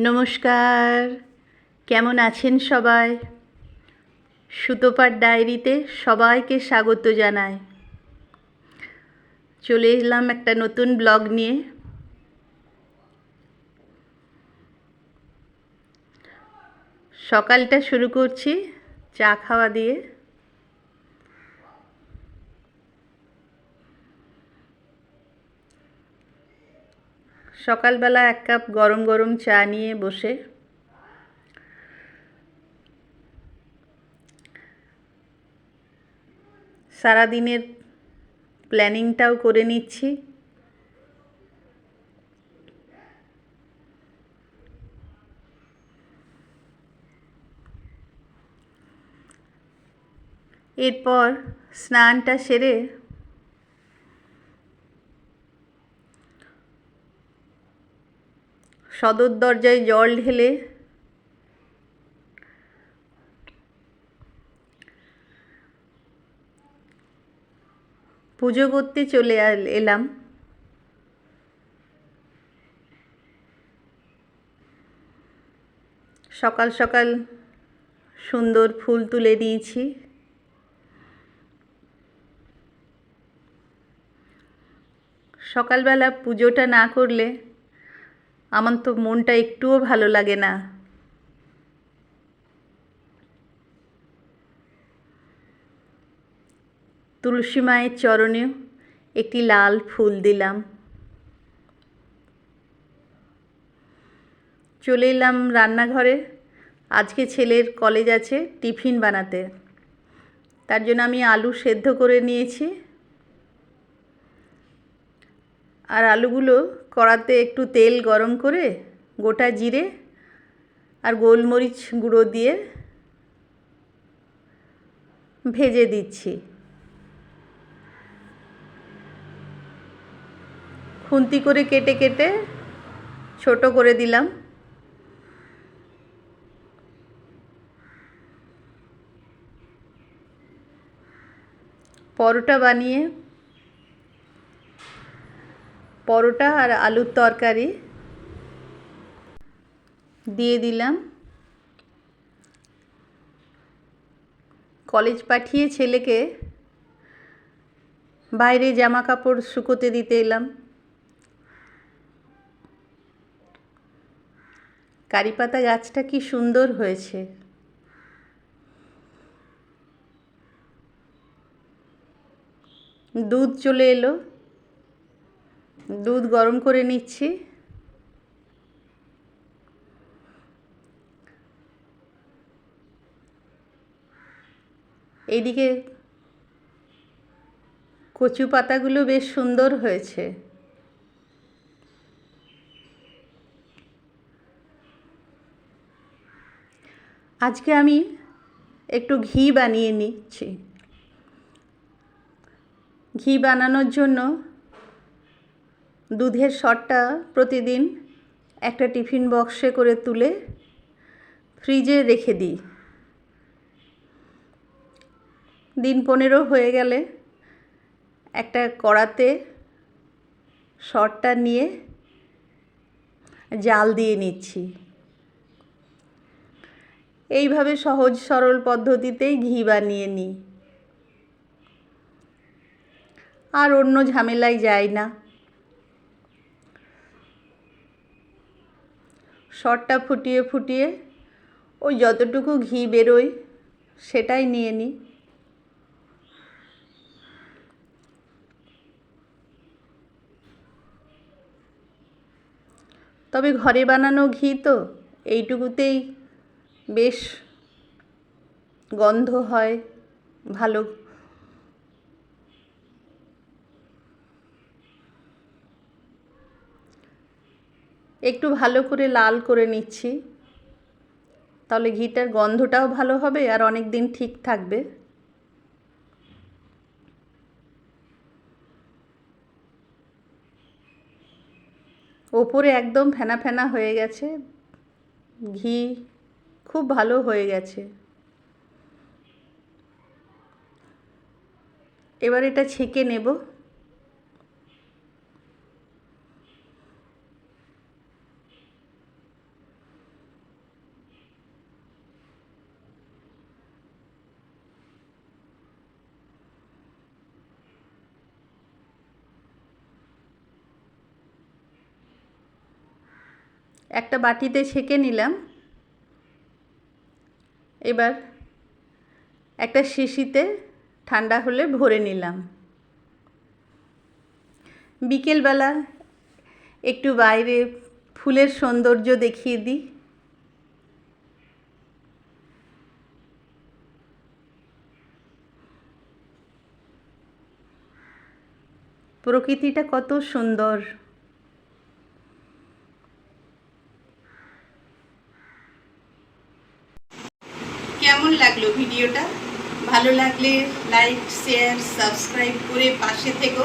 নমস্কার। কেমন আছেন সবাই? সুতোপার ডায়েরিতে সবাইকে স্বাগত জানাই। চলে এলাম একটা নতুন ব্লগ নিয়ে। সকালটা শুরু করছি চা খাওয়া দিয়ে। সকালবেলা এক কাপ গরম গরম চা নিয়ে বসে। সারাদিনের প্ল্যানিংটাও করে নিচ্ছি। এরপর স্নানটা সেরে সদর দরজায় জল ঢেলে পুজো করতে চলে এলাম। সকাল সকাল সুন্দর ফুল তুলে দিয়েছি। সকালবেলা পুজোটা না করলে আমার তো মনটা একটুও ভালো লাগে না। তুলসী মায়ের চরণে একটি লাল ফুল দিলাম। চলে এলাম রান্নাঘরে। আজকে ছেলের কলেজ আছে টিফিন বানাতে। তার জন্য আমি আলু সেদ্ধ করে নিয়েছি। আর আলুগুলো কড়াতে একটু তেল গরম করে, গোটা জিরে আর গোলমরিচ গুঁড়ো দিয়ে ভেজে দিচ্ছি। খুন্তি করে কেটে কেটে ছোট করে দিলাম। পরোটা বানিয়ে পরোটা আর আলুর তরকারি। দিয়ে দিলাম। কলেজ পাঠিয়ে ছেলেকে বাইরে জামা কাপড় শুকোতে দিতে এলাম। কারিপাতা গাছটা কি সুন্দর হয়েছে। দুধ চলে এলো। দুধ গরম করে নিচ্ছি। এইদিকে কচু পাতাগুলো বেশ সুন্দর হয়েছে। আজকে আমি একটু ঘি বানিয়ে নিচ্ছি। ঘি বানানোর জন্য দুধের সরটা প্রতিদিন একটা টিফিন বক্সে করে তুলে ফ্রিজে রেখে দিই। দিন পনেরো হয়ে গেলে একটা কড়াতে সরটা নিয়ে জাল দিয়ে নিচ্ছি। এইভাবে সহজ সরল পদ্ধতিতেই ঘি বানিয়ে নিই। আর অন্য ঝামেলায় যায় না। সরটা ফুটিয়ে ফুটিয়ে ওই যতটুকু ঘি বেরোয় সেটাই নিয়ে নিই। তবে ঘরে বানানো ঘি তো এইটুকুতেই বেশ গন্ধ হয়, ভালো একটু ভালো করে লাল করে নিচ্ছি। তাহলে ঘিটার গন্ধটাও ভালো হবে আর অনেক দিন ঠিক থাকবে। ওপরে একদম ফেনা ফেনা হয়ে গেছে। ঘি খুব ভালো হয়ে গেছে। এবার এটা ছেঁকে নেব। একটা বাটিতে ছেঁকে নিলাম। এবার একটা শিশিতে ঠান্ডা হলে ভরে নিলাম। বিকেলবেলা একটু বাইরে ফুলের সৌন্দর্য দেখিয়ে দিই। প্রকৃতিটা কত সুন্দর। কেমন লাগল ভিডিওটা? ভালো লাগলে লাইক শেয়ার সাবস্ক্রাইব করে পাশে থেকো।